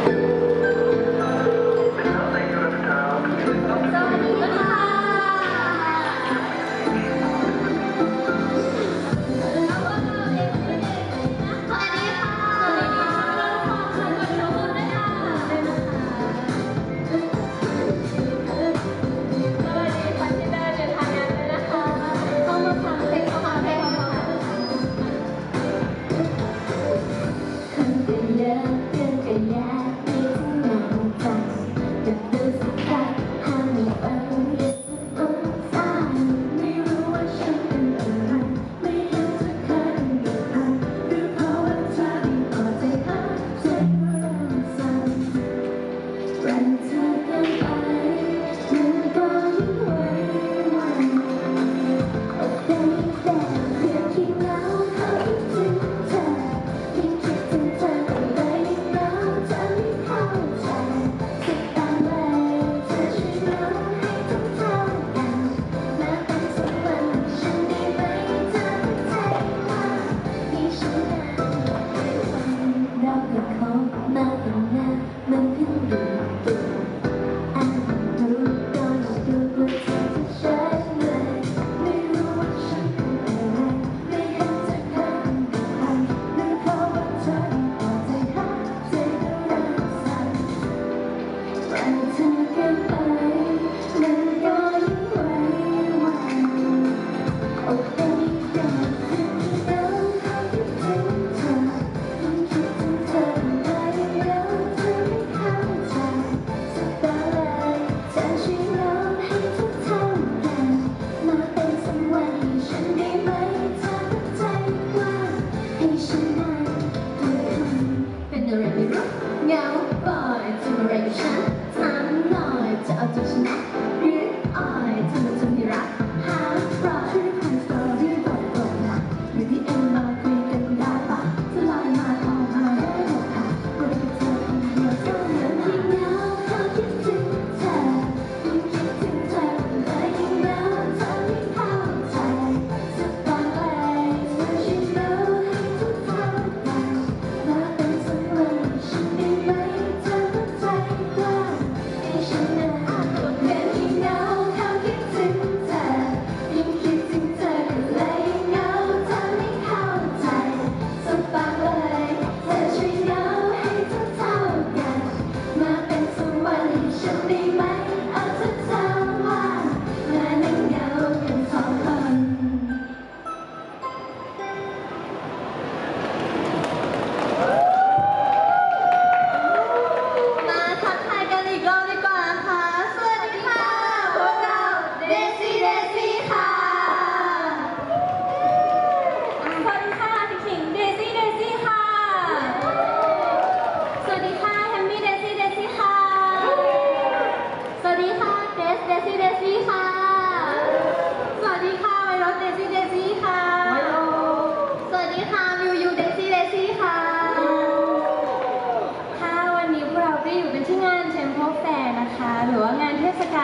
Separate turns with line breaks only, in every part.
ส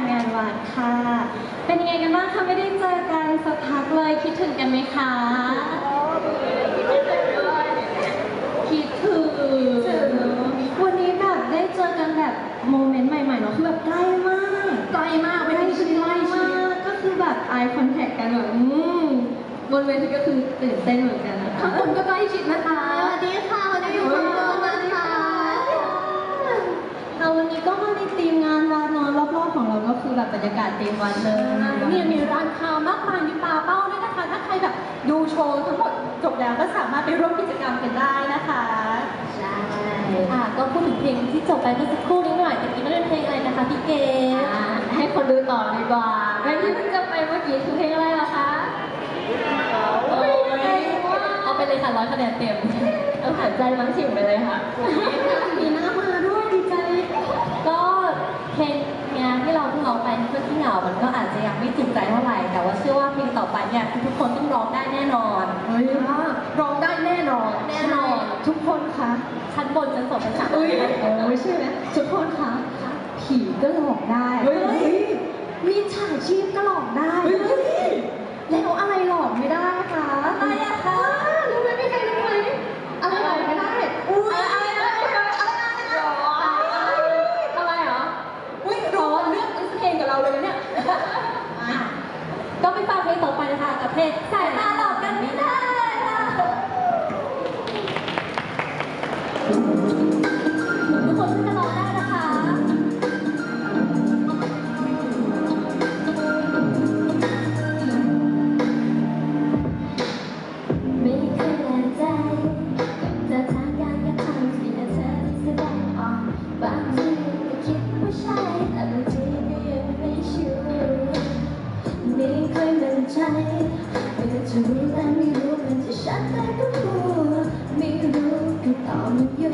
าลงานวัดค่ะ เป็นยังไงกันบ้างคะไม่ได้เจอกันสักพักเลยคิดถึงกันไหมคะ คิดถึงวันนี้แบบได้เจอกันแบบโมเมนต์ใหม่ๆเนาะคือแบบใกล้มากใกล้มากใกล้ชิดใกล้มากก็คือแบบ eye contact กันแบบอืมบนเวทีก็คือตื่นเต้นเหมือนกันนะคะข้างบนก็ใกล้ชิดนะคะสวัสดีค่ะวันนี้อยู่ข้างบนนะคะเราวันนี้ก็มาในที ของเราก็คือแบบบรรยากาศทีมวัดเลย
เนี่ยมีร้านค้ามากมายมีปลาเป้าด้วยนะคะ ถ้าใครแบบดูโชว์ทั้งหมดจบแล้วก็สามารถไปร่วมกิจกรรมกันได้นะคะ
ใช่
อะก็พูดถึงเพลงที่จบไปเมื่อสักครู่นี้หน่อยตะกี้ไม่ได้เพลงอะไรนะคะพี่เกด
อ่าให้คนดูต่อดีกว่า
เพลงที่เพิ่งจะไปเมื่อกี้คือเพลงอะไรเหรอคะโอ้ยเอาไปเลยค่ะร้อยคะแนนเต็มเอาหันใจมันฉิมไปเลยค่ะมีหน้ามาด้วยดีใจก็เพลงเนี้ย ที่เราเพิ่งร้องไปเพื่อนที่เหงา มันก็อาจจะยังไม่จุใจเท่าไหร่ แต่ว่าเชื่อว่าเพลงต่อไปเนี่ยทุกคนต้องร้องได้แน่นอน
เฮ้ยร้องได้แน่นอน
แน่นอน
ทุกคนคะ
ชั้นบนชั้นสองชั้นสาม
เอ้ยโอ้ยใช่ไหมทุกคนคะผีก็หลอกได้
เฮ้ย
มีฉาชีพก็หลอกได้
เฮ้ย
แล้วอะไรหลอกไม่ได้คะ
อะไรอะคะ
我们又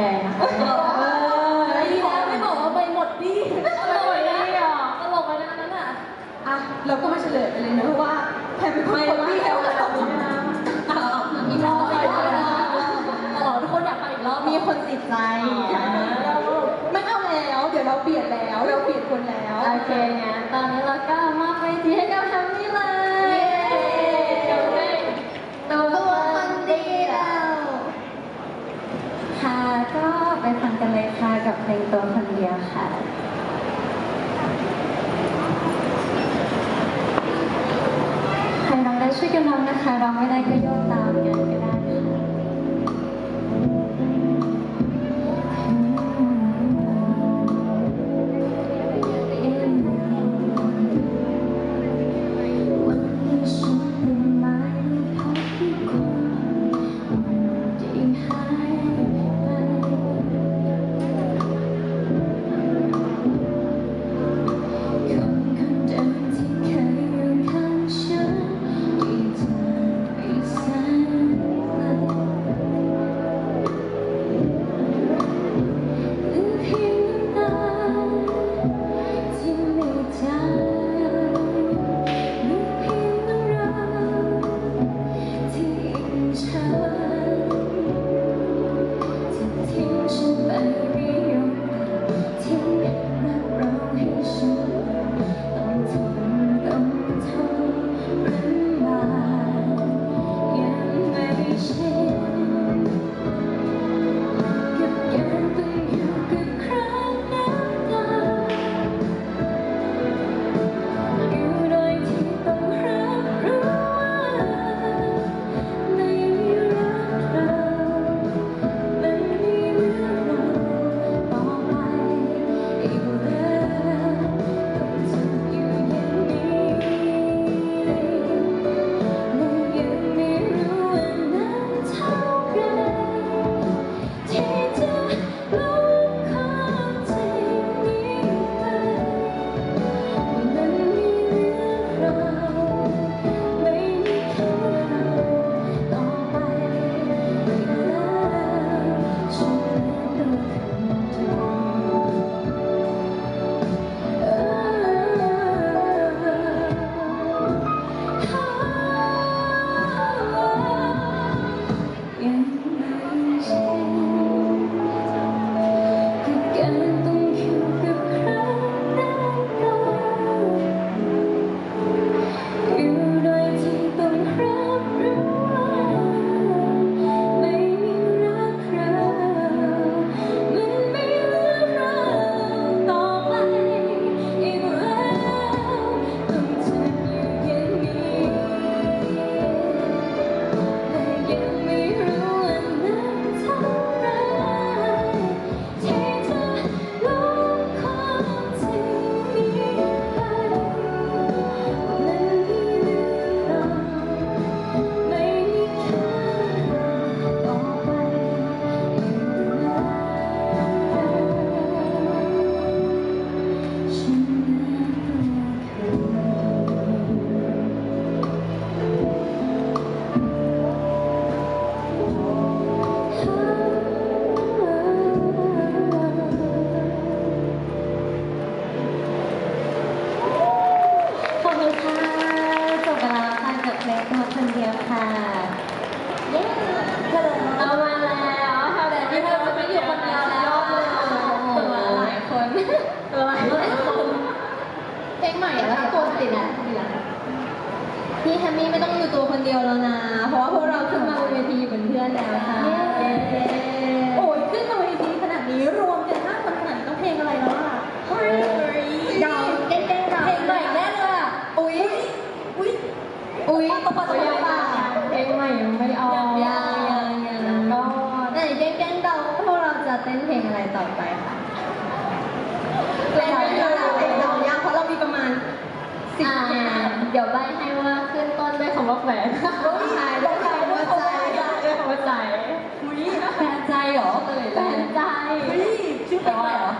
ด
งนะ
ดีแล้วไม่บอกว่าไปหมด
ดิอ
ร่อยดีอ่ตลกไปนะอัน
นั้นอะอะ
เราก็
ไม่เฉลยไปเล
ยนะ
ว่า
แพ
รเป็น
ค
น
กด
เบี้
ยวไม่
นะ
อีกรอบอีกรอบอ๋อทุกคนอยากไปอีกรอบ
มีคนติดใจ
ไม่เอาแล้ว เดี๋ยวเราเปลี่ยนแล้ว เราเปลี่ยนคนแล้ว
โอเคเนี่ยตอนนี้เราก็มาไปที่ให้กับแชมป์ ยค่ะกับเพลงตัวคนเดียวค่ะ ให้น้องได้ช่วยกันร้องนะคะร้องไม่ได้ก็โยนตามกัน
เย้เรามาแล้วเท่านั้ที่เรา
ไม่
อยู่
คน
เดียวแล้
วหลาย
คน
เพ
ลใหม่แล้วติดอะพี่แฮมมี่
ไม่ต้องอ
ยู่ตัวคน
เดียวแล้วนะ
เพ
ราะว่าพวกเราขึ้นมาบนเวทีเหมือนเพื่อนแล้วค่ะิอ่าเดี๋ยวใบให้ว่าขึ้นต้นด้วยคำว่าแฟนใช่ด้วยใจด้วยใจด้วยคำว่าใจอุ้ยแฟนใจเหร
อแฟ
นใจ
เฮ้ยชื่อแฟน
เห
รอ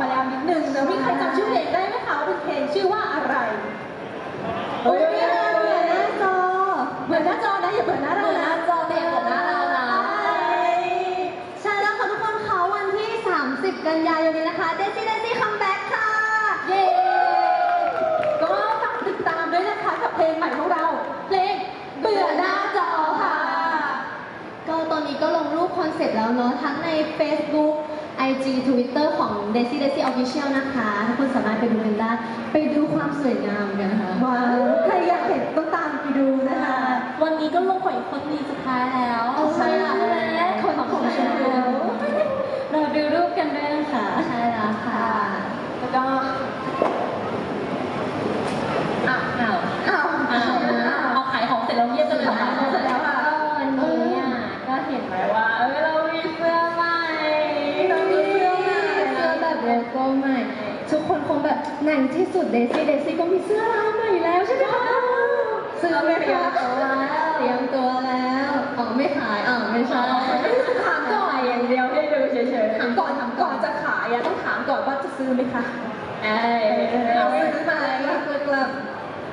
มี
ใครจำชื่อเพลงได้ไหมคะว่าเป็นเพลงชื่อว่าอะไร
โอ้ยไม่น่าเบื่อหน้าจอ
เหมือนหน้าจอนะอย่าเปิดหน้าเรา
เปิดห
นะ
น้าจอแต่อย่าเปิดหน้าเรานะ
ใช่แล้วค่ะทุกคนเขาวันที่ 30 กันยายนนี้นะคะเดซี่เดซี่คัมแบ็กค่ะ
เย้ก็ฝากติดตามด้วยนะคะกับเพลงใหม่ของเราเพลงเบื่อหน้าจอค่ะ
ก็ตอนนี้ก็ลงรูปคอนเซ็ปต์แล้วเนาะทั้งใน Facebook IG Twitter ของ Daisy Daisy Official นะคะทุกคนสามารถไปดูกันได้ไปดูความสวยงามกันนะคะ
ว้าวใครอยากเห็นต้องตามไปดูนะคะ
วันนี้ก็ลงขอยคนดีสุดท้ายแล้ว
เอาใช่แล้ว
คนของฉัน
ที่สุด Daisy Daisy ก็มีเสื้อลายใหม่แล้วใช่ไหมคะซื้อไหมคะเตรียมตัวแล้วอ๋อไม่ขายอ๋อไม่ใช่
ถามก่อน
อย่างเดียวให้ดูเฉยๆ
ถามก่อนถามก่อนจะขายอะต้องถามก่อนว่าจะซื้อไหมคะ
เอ้ย
เอาซื้อไหมกลับ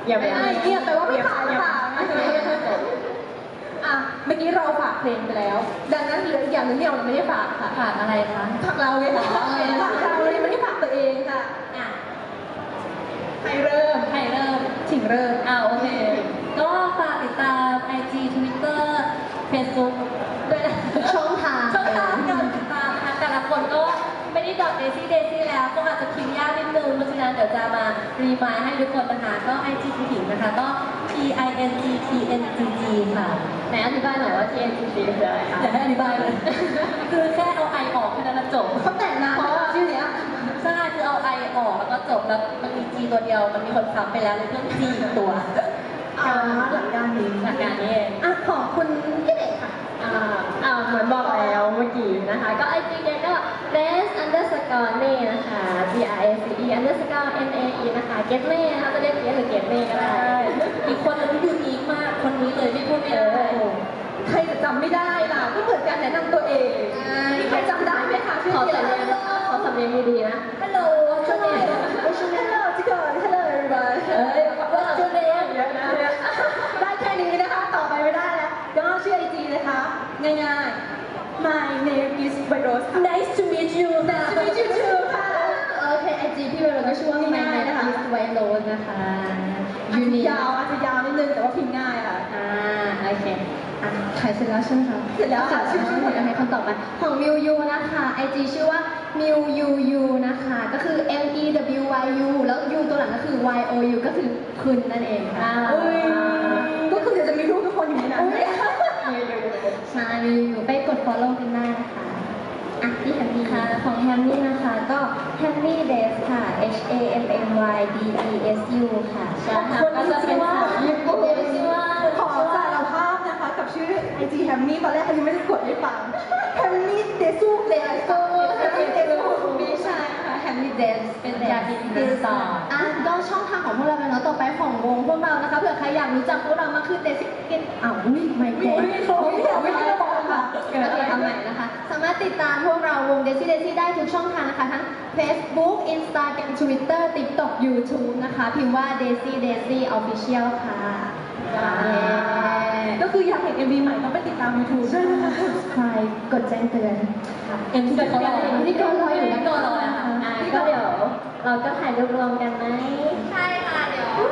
อย่าไป
ไม่เงียบแปลว่าไม่ขายค่ะอะเมื่อกี้เราฝากเพลงไปแล้ว ดังนั้นเหลืออีกอย่างหนึงที่เรายังไม่ได้ฝากค่ะ
ผ่านอะไรคะ
ฝากเราไงคะฝากเราเลยงไม่ได้ฝากตัวเองค่ะ
อะ
ใครเริ่ม
ใครเริ่ม
ถิงเริ่ม
อ่าโอเค ก็ฝากติดตาม IG Twitter Facebook ด้วยนะ
ช่องทาง
ช่องทางการติดตามนะคะแต่ละคนก็ไม่ได้ดอกเดซี่เดซี่แล้วก็อาจจะพิมพ์ยากนิดนึงเพราะฉะนั้นเดี๋ยวจะมารีมายให้ทุกคนนะคะก็ IG ผู้หญิงนะคะ ก็ T I N G T N G G ค่ะไหนอธิบายหน่อยว่า T N G G คืออะไรคะ
อย่าให้อธิบายเลย
คือแค่เอา I ออกแค่นั้นแล้วจบ
เขาแต่งนานไหมคะ
จบแล้วมันมี G ตัวเดียวมันมีคนซ้ำไปแล้วเลยเพิ่ม G อีกตัว
อ่าหลักการนี้
หลักการนี้เอง
อะขอบคุณพี่เด็กค่ะ
อ่าอ่าเหมือนบอกแล้วเมื่อกี้นะคะ ก็ไอจีเนี่ยก็ des underscore เน่นะคะ d i s e underscore n a e นะคะ get เน่นะคะจะเรียกเกหรือ get เน่ก็ได้อีกคนนึงที่ยูนิคมากคนนี้เลยไม่พูดไม่ได้
ใครจะจำไม่ได้ล่ะก็เหมือนการแนะนำตัวเองมีใครจำได้ไหมคะชื่อ
ขอ
เสีย
สำ
ง
เนียงขอสำเนียงดีๆนะ
ง่ายๆ My name is Virus ค่ะ
Nice to meet you ค่ะ
Nice to meet you too ค่ะ
โอเคไอจีพี่เวโรก็ชื่อว่า My
ง่ายๆ
Name
นะคะ
is White Rose นะคะ
อาจ
ยู
จะ
นิ
ยาวอาจจะยาวนิดนึงแต่ว่าพิมพ์ง่ายค่ะ
อ่าโอเคอะขายเสร็จแล้วใช่ไหมคะ
เสร็จแล้วค่ะชื่อชื่อหมด
เดี๋ยวให้คนต่อไปของมิวยูนะคะไอจีชื่อว่ามิวยูยูนะคะ ก็คือ M E W Y U แล้ว U ตัวหลังก็คือ Y O U ก็คือคุณนั่นเองค่ะ
อุ้ยก็คือเดี๋ยวจะมีรูปทุกคนอยู่ในนั้น
ใช่มิวยูไปกด follow กันได้นะคะอะที่แฮมมี่ค่ะ ของแฮมมี่นะคะก็ Hammy Days ค่ะ H A M M Y D E S U ค่ะใช่ค่ะ
คน
ก็
ที่
จะเป็
ชื่
น
อว่า
สาวญี่ปุ่น
ชื่อว่า
ขอสารภาพนะคะ กับชื่อ IG แฮมมี่ตอนแรกเขายังไม่ได้กดให้ฟังแฮมมี่เดซูเดซูแฮมมี่เดซู
ไม่ใช่ค่ะ Hammy Days เป็นยาดินดีสอนอะก็ช่องทางของพวกเราเป็นเนาะต่อ ไปของวงพวกเรานะคะเผื่อใครอยากรู้จักพวกเรามากขึ้นเดซิกินอ้าวอุ้ยไม่โกรธ
ไม่โกรธไม่โกรธไม่โกรธค่ะ
เกิดอะไรทำใหม่นะคะ สามารถติดตามพวกเราวง Daisy Daisy ได้ทุกช่องทางนะคะทั้ง Facebook Instagram Twitter TikTok YouTube นะคะพิมพ์ว่า Daisy Daisy Official ค่ะ
ก็คืออยากเห็น MV ใหม่ต้องไปติดตาม YouTube ด้วยนะคะ
ใครกดแจ้งเตือนค่ะ
เอ็มซีเขารอ
พิธีกรรออยู่นะ
พิธีกรรอนะคะ
อะก็เดี๋ยวเราก็ถ่ายรูปรวมกันไหม
ใช่ค่ะ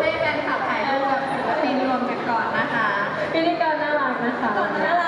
ให้แฟนคลับถ่ายรูปกับศิลปินรวมกันก่อนนะคะ
พิธีกรน่ารักนะคะน่ารัก